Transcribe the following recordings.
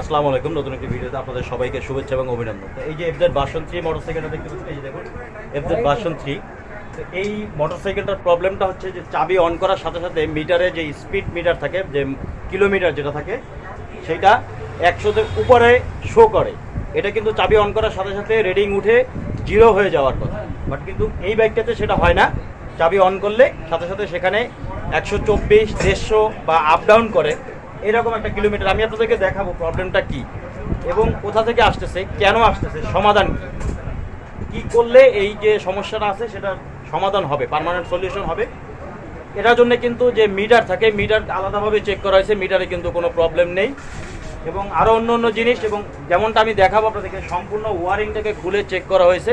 আসসালামু আলাইকুম, নতুন একটি ভিডিওতে আপনাদের সবাইকে শুভেচ্ছা এবং অভিনন্দন। তো এই যে এফজেড বাসন থ্রি মোটরসাইকেলটা দেখতে পাচ্ছেন, এই যে দেখুন এফজেড বাসন থ্রি এই মোটরসাইকেলটার প্রবলেমটা হচ্ছে যে চাবি অন করার সাথে সাথে মিটারে যে স্পিড মিটার থাকে, যে কিলোমিটার যেটা থাকে, সেটা একশোতে উপরে শো করে। এটা কিন্তু চাবি অন করার সাথে সাথে রেডিং উঠে জিরো হয়ে যাওয়ার কথা। বাট কিন্তু এই বাইকটাতে সেটা হয় না। চাবি অন করলে সাথে সাথে সেখানে একশো চব্বিশ, দেড়শো বা আপ ডাউন করে। এরকম একটা কিলোমিটার আমি আপনাদেরকে দেখাবো প্রবলেমটা কি এবং কোথা থেকে আসতেছে, কেন আসতেছে, সমাধান কি? কি করলে এই যে সমস্যাটা আছে সেটা সমাধান হবে পার্মানেন্ট সলিউশন হবে? এটার জন্য কিন্তু যে মিটার থাকে মিটার আলাদাভাবে চেক করা হয়েছে মিটারে কিন্তু কোনো প্রবলেম নেই। এবং আরও অন্য অন্য জিনিস, এবং যেমনটা আমি দেখাবো আপনাদেরকে, সম্পূর্ণ ওয়ারিংটাকে খুলে চেক করা হয়েছে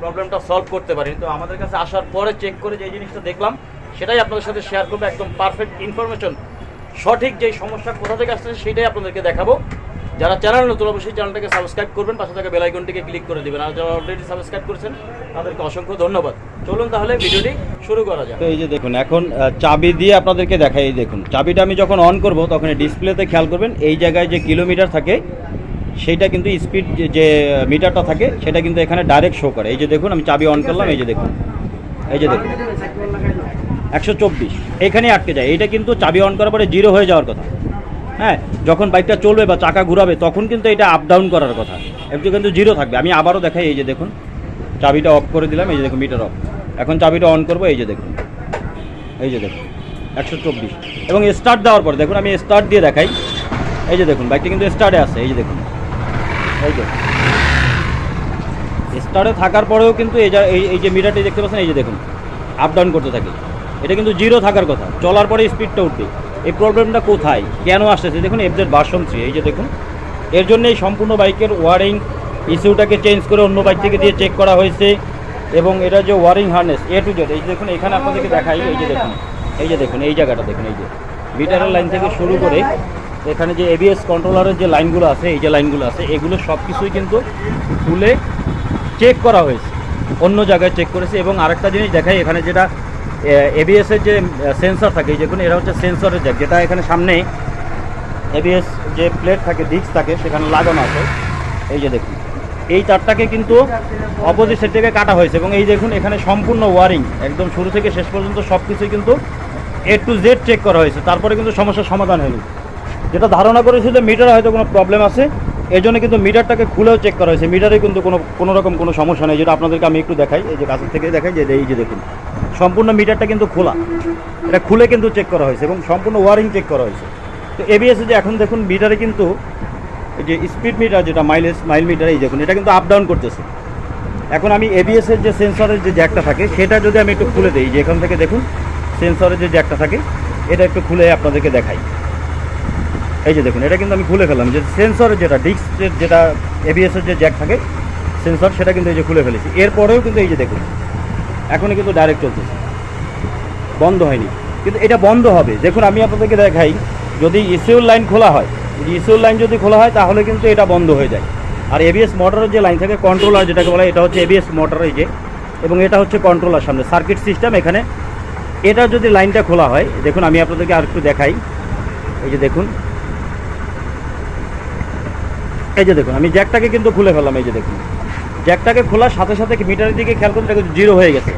প্রবলেমটা সলভ করতে পারি তো আমাদের কাছে আসার পরে চেক করে যে জিনিসটা দেখলাম, সেটাই আপনাদের সাথে শেয়ার করব, একদম পারফেক্ট ইনফরমেশন সঠিক যে সমস্যা কোথা থেকে আসছে সেটাই আপনাদেরকে দেখাবো। যারা চ্যানেল নতুন অবশ্যই চ্যানেলটাকে সাবস্ক্রাইব করবেন পাশে থাকা বেলাইকনটিকে ক্লিক করে দিবেন। আর যারা অলরেডি সাবস্ক্রাইব করেছেন তাদেরকে অসংখ্য ধন্যবাদ। চলুন তাহলে ভিডিওটি শুরু করা যাক। তো এই যে দেখুন এখন চাবি দিয়ে আপনাদেরকে দেখাই এই দেখুন। চাবিটা আমি যখন অন করব তখন ডিসপ্লেতে খেয়াল করবেন এই জায়গায় যে কিলোমিটার থাকে সেইটা কিন্তু স্পিড যে মিটারটা থাকে সেটা কিন্তু এখানে ডাইরেক্ট শো করে। এই যে দেখুন আমি চাবি অন করলাম এই যে দেখুন। এই যে দেখুন। একশো চব্বিশ। আটকে যায়। এইটা কিন্তু চাবি অন করার পরে জিরো হয়ে যাওয়ার কথা। হ্যাঁ যখন বাইকটা চলবে বা চাকা ঘুরাবে, তখন কিন্তু এটা আপ ডাউন করার কথা। একটু কিন্তু জিরো থাকবে। আমি আবারও দেখাই, এই যে দেখুন, চাবিটা অফ করে দিলাম। এই যে দেখুন মিটার অফ এখন চাবিটা অন করব, এই যে দেখুন। এই যে দেখুন, একশো চব্বিশ। এবং স্টার্ট দেওয়ার পর, দেখুন, আমি স্টার্ট দিয়ে দেখাই। এই যে দেখুন বাইকটা কিন্তু স্টার্টে আছে। এই যে দেখুন। এই যে স্টার্টে থাকার পরেও কিন্তু এই যা- এই যে মিটারটি দেখতে পাচ্ছেন, এই যে দেখুন আপ ডাউন করতে থাকে। এটা কিন্তু জিরো থাকার কথা। চলার পরে স্পিডটা উঠবে। এই প্রবলেমটা কোথায়? কেন আসতেছে? দেখুন এফজেড ভার্সন থ্রি এই যে দেখুন। এর জন্য এই সম্পূর্ণ বাইকের ওয়ারিং ইস্যুটাকে চেঞ্জ করে অন্য বাইক থেকে দিয়ে চেক করা হয়েছে। এবং এটা যে wiring harness A to Z এই যে দেখুন, এখানে আপনাদেরকে দেখাই, এই যে দেখুন, এই যে দেখুন, এই জায়গাটা দেখুন, এই যে। মিটারের লাইন থেকে শুরু করে এখানে যে এবিএস কন্ট্রোলারের যে লাইনগুলো আছে, এই যে লাইনগুলো আছে, এগুলো সব কিছুই কিন্তু খুলে চেক করা হয়েছে। অন্য জায়গায় চেক করেছে। এবং আরেকটা জিনিস দেখাই, এখানে যেটা এবিএস এর যে সেন্সর থাকে দেখুন এটা হচ্ছে সেন্সরের জ্যাক যেটা এখানে সামনে এবিএস যে প্লেট থাকে ডিস্ক থাকে, সেখানে লাগানো আছে। এই যে দেখুন। এই তারটাকে কিন্তু অপোজিট সাইড থেকে কাটা হয়েছে এবং এই দেখুন, এখানে সম্পূর্ণ ওয়ারিং একদম শুরু থেকে শেষ পর্যন্ত সব কিছুই কিন্তু এ টু জেড চেক করা হয়েছে। তারপরে কিন্তু সমস্যার সমাধান হয়নি যেটা ধারণা করেছিল মিটারে হয়তো কোনো প্রবলেম আছে এই জন্য কিন্তু মিটারটাকে খুলেও চেক করা হয়েছে। মিটারে কিন্তু কোনো কোনো রকম কোনো সমস্যা নেই, যেটা আপনাদেরকে আমি একটু দেখাই। এই যে কাছের থেকে দেখাই, যে এই যে দেখুন। সম্পূর্ণ মিটারটা কিন্তু খোলা। এটা খুলে কিন্তু চেক করা হয়েছে এবং সম্পূর্ণ ওয়ারিং চেক করা হয়েছে। তো এবিএস যে এখন দেখুন, মিটারে কিন্তু এই যে স্পিড মিটার যেটা মাইলেজ মাইল মিটার এই দেখুন, এটা কিন্তু আপ ডাউন করতেছে। এখন আমি এবিএস এর যে সেন্সরের যে জ্যাকটা থাকে, সেটা যদি আমি একটু খুলে দিই, যে এখান থেকে দেখুন সেন্সরের যে জ্যাকটা থাকে, এটা একটু খুলে আপনাদেরকে দেখাই। এই যে দেখুন, এটা কিন্তু আমি খুলে ফেললাম। যে সেন্সরের যেটা ডিস্কের যেটা এবিএস এর যে জ্যাক থাকে সেন্সর সেটা কিন্তু এই যে খুলে ফেলেছি। এরপরেও কিন্তু এই যে দেখুন এখনও কিন্তু ডাইরেক্ট চলতেছে। বন্ধ হয়নি। কিন্তু এটা বন্ধ হবে। দেখুন, আমি আপনাদেরকে দেখাই, যদি ইসিউর লাইন খোলা হয়, যদি ইসিউর লাইন যদি খোলা হয়, তাহলে কিন্তু এটা বন্ধ হয়ে যায়। আর এবিএস মোটরের যে লাইন থাকে কন্ট্রোলার যেটাকে বলা এটা হচ্ছে এবিএস মোটর এই যে, এবং এটা হচ্ছে কন্ট্রোলার সামনে সার্কিট সিস্টেম এখানে। এটা যদি লাইনটা খোলা হয়, দেখুন, আমি আপনাদেরকে আর একটু দেখাই। এই যে দেখুন। এই যে দেখুন, আমি জ্যাকটাকে কিন্তু খুলে ফেললাম, এই যে দেখুন। জ্যাকটাকে খোলার সাথে সাথে মিটারের দিকে খেয়াল করতে কিন্তু জিরো হয়ে গেছে।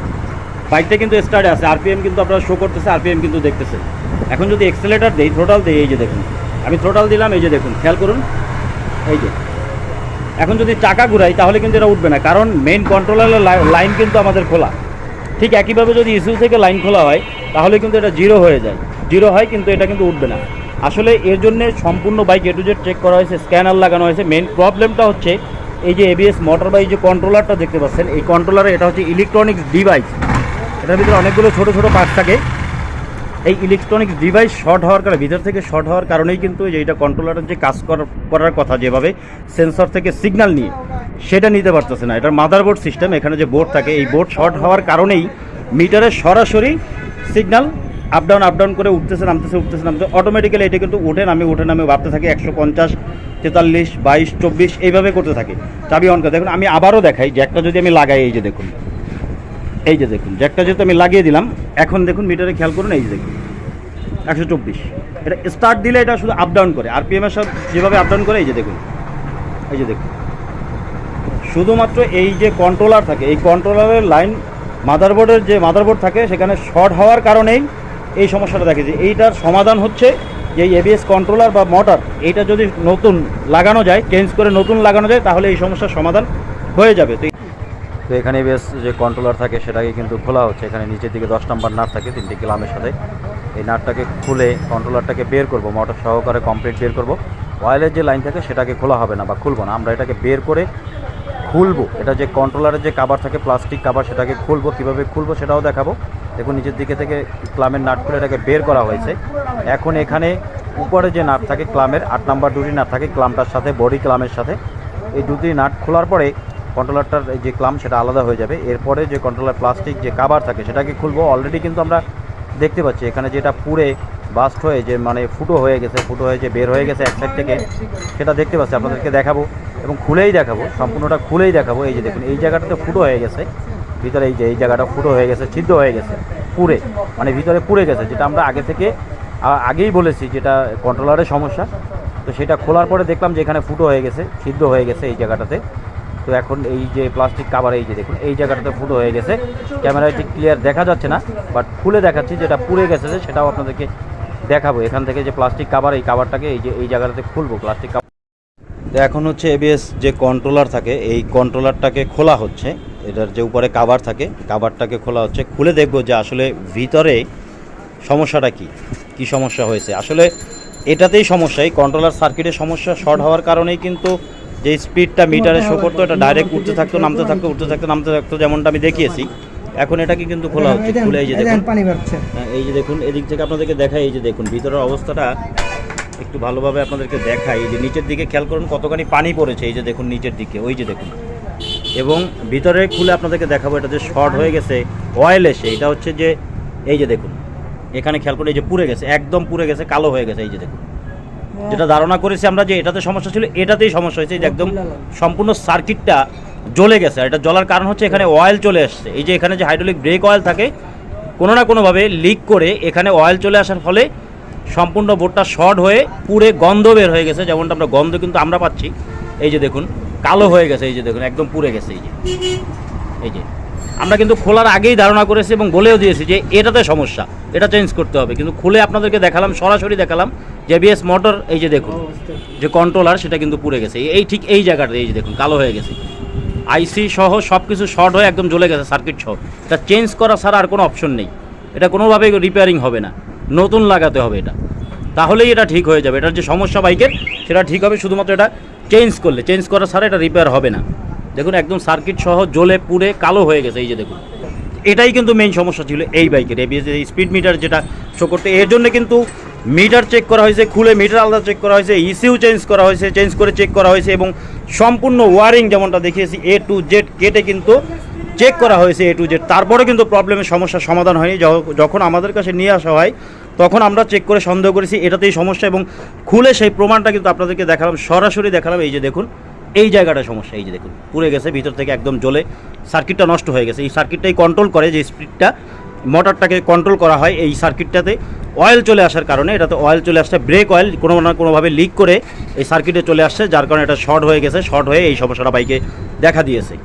বাইকটা কিন্তু স্টার্টে আছে আরপিএম কিন্তু আপনারা শো করতেছে আরপিএম কিন্তু দেখতেছে। এখন যদি এক্সেলেটার দেই থ্রোটাল দেই, এই যে দেখুন। আমি থ্রোটাল দিলাম, এই যে দেখুন, খেয়াল করুন, এই যে। এখন যদি চাকা ঘুরাই, তাহলে কিন্তু এটা উঠবে না, কারণ মেইন কন্ট্রোলারের লাইন কিন্তু আমাদের খোলা। ঠিক একইভাবে যদি ইস্যু থেকে লাইন খোলা হয়, তাহলে কিন্তু এটা জিরো হয়ে যায়। জিরো হয়, কিন্তু এটা কিন্তু উঠবে না। আসলে এর জন্য সম্পূর্ণ bike A to Z check করা হয়েছে স্ক্যানার লাগানো হয়েছে। মেইন প্রবলেমটা হচ্ছে এই যে এবিএস মোটর বা এই যে কন্ট্রোলারটা দেখতে পাচ্ছেন, এই কন্ট্রোলারে এটা হচ্ছে ইলেকট্রনিক্স ডিভাইস এটার ভিতরে অনেকগুলো ছোট ছোট পার্ট থাকে। এই ইলেকট্রনিক্স ডিভাইস শর্ট হওয়ার কারণে, ভিতর থেকে শর্ট হওয়ার কারণেই কিন্তু যে এটা কন্ট্রোলারের যে কাজ করার- কথা যেভাবে সেন্সর থেকে সিগন্যাল নিয়ে, সেটা নিতে পারতেছে না। এটার মাদারবোর্ড সিস্টেম এখানে যে বোর্ড থাকে, এই বোর্ড শর্ট হওয়ার কারণেই মিটারে সরাসরি signal up down up down করে উঠতেছে, নামতেছে উঠতেছে, নামতেছে। অটোমেটিক্যালি এটা কিন্তু উঠে নামে উঠে নামে ভাবতে থাকে। একশো পঞ্চাশ তেতাল্লিশ, বাইশ, চব্বিশ, এইভাবে করতে থাকে। চাবি অন করে। দেখুন, আমি আবারও দেখাই জ্যাকটা যদি আমি লাগাই, এই যে দেখুন। এই যে দেখুন জ্যাকটা যেহেতু আমি লাগিয়ে দিলাম, এখন দেখুন মিটারে খেয়াল করুন, এই যে দেখুন। একশো চব্বিশ। এটা স্টার্ট দিলে এটা শুধু আপ ডাউন করে। আরপিএম এর সাথে যেভাবে আপ ডাউন করে, এই যে দেখুন। এই যে দেখুন। শুধুমাত্র এই যে কন্ট্রোলার থাকে, এই কন্ট্রোলারের লাইন মাদারবোর্ডের যে মাদারবোর্ড থাকে, সেখানে শর্ট হওয়ার কারণেই এই সমস্যাটা দেখেছি এইটার সমাধান হচ্ছে যে এই এবিএস কন্ট্রোলার বা মোটর এইটা যদি নতুন লাগানো যায় চেঞ্জ করে নতুন লাগানো যায়, তাহলে এই সমস্যার সমাধান হয়ে যাবে। তো এখানে বেশ যে কন্ট্রোলার থাকে, সেটাকে কিন্তু খোলা হচ্ছে। এখানে নিচের দিকে দশ নম্বর নাট থাকে, তিনটি গ্লামের সাথে। এই নাটটাকে খুলে কন্ট্রোলারটাকে বের করব মোটর সহকারে কমপ্লিট বের করব। অয়েলের যে লাইন থাকে, সেটাকে খোলা হবে না বা খুলবো না। আমরা এটাকে বের করে খুলবো। এটা যে কন্ট্রোলারের যে কাবার থাকে প্লাস্টিক কাবার সেটাকে খুলবো। কীভাবে খুলবো, সেটাও দেখাবো। দেখুন, নিচের দিকে থেকে ক্লামের নাট খুলে এটাকে বের করা হয়েছে। এখন এখানে উপরে যে নাট থাকে ক্লামের আট নাম্বার দুটি নাট থাকে ক্লামটার সাথে, বডি ক্লামের সাথে। এই দুটি নাট খোলার পরে কন্ট্রোলারটার যে ক্লাম, সেটা আলাদা হয়ে যাবে। এরপরে যে কন্ট্রোলার প্লাস্টিক যে কাবার থাকে, সেটাকে খুলবো। অলরেডি কিন্তু আমরা দেখতে পাচ্ছি, এখানে যেটা পুরে বাস্ট হয়ে যে মানে ফুটো হয়ে গেছে, ফুটো হয়ে যে বের হয়ে গেছে এক সাইড থেকে, সেটা দেখতে পাচ্ছি, আপনাদেরকে দেখাবো এবং খুলেই দেখাবো, সম্পূর্ণটা খুলেই দেখাবো। এই যে দেখুন, এই জায়গাটাতে ফুটো হয়ে গেছে। ভিতরে এই যে, এই জায়গাটা ফুটো হয়ে গেছে, ছিদ্র হয়ে গেছে, পুড়ে মানে ভিতরে পুড়ে গেছে, যেটা আমরা আগে থেকে আগেই বলেছি যেটা কন্ট্রোলারের সমস্যা। তো সেটা খোলার পরে দেখলাম যে এখানে ফুটো হয়ে গেছে, ছিদ্র হয়ে গেছে এই জায়গাটাতে। তো এখন এই যে প্লাস্টিক কাভার এই যে দেখুন, এই জায়গাটাতে ফুটো হয়ে গেছে। ক্যামেরায় ঠিক ক্লিয়ার দেখা যাচ্ছে না বাট খুলে দেখাচ্ছি যেটা পুড়ে গেছে, সেটাও আপনাদেরকে দেখাবো। এখান থেকে যে প্লাস্টিক কাভার এই কাভারটাকে এই যে, এই জায়গাটাতে খুলবো প্লাস্টিক কাভার তো এখন হচ্ছে এবিএস যে কন্ট্রোলার থাকে, এই কন্ট্রোলারটাকে খোলা হচ্ছে। এটার যে উপরে কাভার থাকে কাভারটাকে খোলা হচ্ছে। খুলে দেখব যে আসলে ভিতরে সমস্যাটা কি কি সমস্যা হয়েছে। আসলে এটাতেই সমস্যা এই কন্ট্রোলার সার্কিটের সমস্যা শর্ট হওয়ার কারণেই কিন্তু যে স্পিডটা মিটারে শো করতো এটা ডাইরেক্ট উঠতে থাকতো নামতে থাকতো উঠতে থাকতো নামতে থাকতো যেমনটা আমি দেখিয়েছি। এখন এটাকে কিন্তু খোলা হচ্ছে। খুলে এই যে দেখুন। হ্যাঁ, এই যে দেখুন এদিক থেকে আপনাদেরকে দেখাই এই যে দেখুন ভিতরের অবস্থাটা একটু ভালোভাবে আপনাদেরকে দেখাই। এই যে নিচের দিকে খেয়াল করুন কতখানি পানি পড়েছে এই যে দেখুন নিচের দিকে ওই যে দেখুন। এবং ভিতরে খুলে আপনাদেরকে দেখাবো এটা যে শর্ট হয়ে গেছে অয়েল এসে এটা হচ্ছে যে এই যে দেখুন এখানে খেয়াল করে এই যে পুড়ে গেছে একদম পুড়ে গেছে কালো হয়ে গেছে এই যে দেখুন। যেটা ধারণা করেছি আমরা যে এটাতে সমস্যা ছিল এটাতেই সমস্যা হয়েছে এই যে একদম সম্পূর্ণ সার্কিটটা জ্বলে গেছে আর এটা জ্বলার কারণ হচ্ছে এখানে অয়েল চলে আসছে। এই যে এখানে যে হাইড্রোলিক ব্রেক অয়েল থাকে কোনো না কোনোভাবে লিক করে এখানে অয়েল চলে আসার ফলে সম্পূর্ণ বোর্ডটা শর্ট হয়ে পুড়ে গন্ধ বের হয়ে গেছে যেমনটা আমরা গন্ধ কিন্তু আমরা পাচ্ছি। এই যে দেখুন কালো হয়ে গেছে, এই যে দেখুন, একদম পুড়ে গেছে, এই যে। এই যে। আমরা কিন্তু খোলার আগেই ধারণা করেছি এবং বলেও দিয়েছি যে এটাতে সমস্যা, এটা চেঞ্জ করতে হবে। কিন্তু খুলে আপনাদেরকে দেখালাম, সরাসরি দেখালাম যে বিএস মোটর এই যে দেখুন, যে কন্ট্রোলার সেটা কিন্তু পুড়ে গেছে। এই ঠিক এই জায়গাটা এই যে দেখুন, কালো হয়ে গেছে। আইসি সহ সব কিছু শর্ট হয়ে একদম জ্বলে গেছে সার্কিট সহ। এটা চেঞ্জ করা ছাড়া আর কোনো অপশন নেই। এটা কোনোভাবেই রিপেয়ারিং হবে না। নতুন লাগাতে হবে এটা। তাহলেই এটা ঠিক হয়ে যাবে। এটার যে সমস্যা বাইকের, সেটা ঠিক হবে। শুধুমাত্র এটা চেঞ্জ করলে, চেঞ্জ করা ছাড়া এটা রিপেয়ার হবে না। দেখুন, একদম সার্কিট সহ জ্বলে পুড়ে কালো হয়ে গেছে, এই যে দেখুন। এটাই কিন্তু মেইন সমস্যা ছিল এই বাইকের এবিএস স্পিড মিটার যেটা শো করতে, এর জন্য কিন্তু মিটার চেক করা হয়েছে, খুলে মিটার আলাদা চেক করা হয়েছে ইসিউ চেঞ্জ করা হয়েছে চেঞ্জ করে চেক করা হয়েছে এবং সম্পূর্ণ ওয়ারিং যেমনটা দেখিয়েছি এ টু জেড কেটে কিন্তু চেক করা হয়েছে এ টু জেড তারপরে কিন্তু প্রবলেমের সমস্যার সমাধান হয়নি। যখন আমাদের কাছে নিয়ে আসা হয় তখন আমরা চেক করে সন্দেহ করেছি, এটাতেই সমস্যা এবং খুলে সেই প্রমাণটা কিন্তু আপনাদেরকে দেখালাম, সরাসরি দেখালাম, এই যে দেখুন, এই জায়গাটা সমস্যা, এই যে দেখুন, পুড়ে গেছে, ভিতর থেকে একদম জ্বলে সার্কিটটা নষ্ট হয়ে গেছে, এই সার্কিটটাই কন্ট্রোল করে যে স্পিডটা মোটরটাকে কন্ট্রোল করা হয় এই সার্কিটটাতে অয়েল চলে আসার কারণে, এটাতে অয়েল চলে আসছে ব্রেক অয়েল কোনো না কোনোভাবে লিক করে এই সার্কিটে চলে আসছে, যার কারণে এটা শর্ট হয়ে গেছে শর্ট হয়ে এই সমস্যাটা বাইকে দেখা দিয়েছে।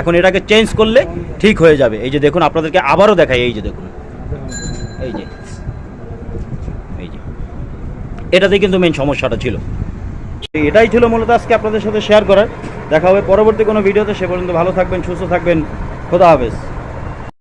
এখন এটাকে চেঞ্জ করলে ঠিক হয়ে যাবে, এই যে দেখুন, আপনাদেরকে আবারও দেখাই, এই যে দেখুন, এই যে। এটাতে কিন্তু মেন সমস্যাটা ছিল। এটাই ছিল মূলত আজকে আপনাদের সাথে শেয়ার করার। দেখা হবে পরবর্তী কোনো ভিডিওতে সে পর্যন্ত ভালো থাকবেন, সুস্থ থাকবেন। খোদা হাফেজ।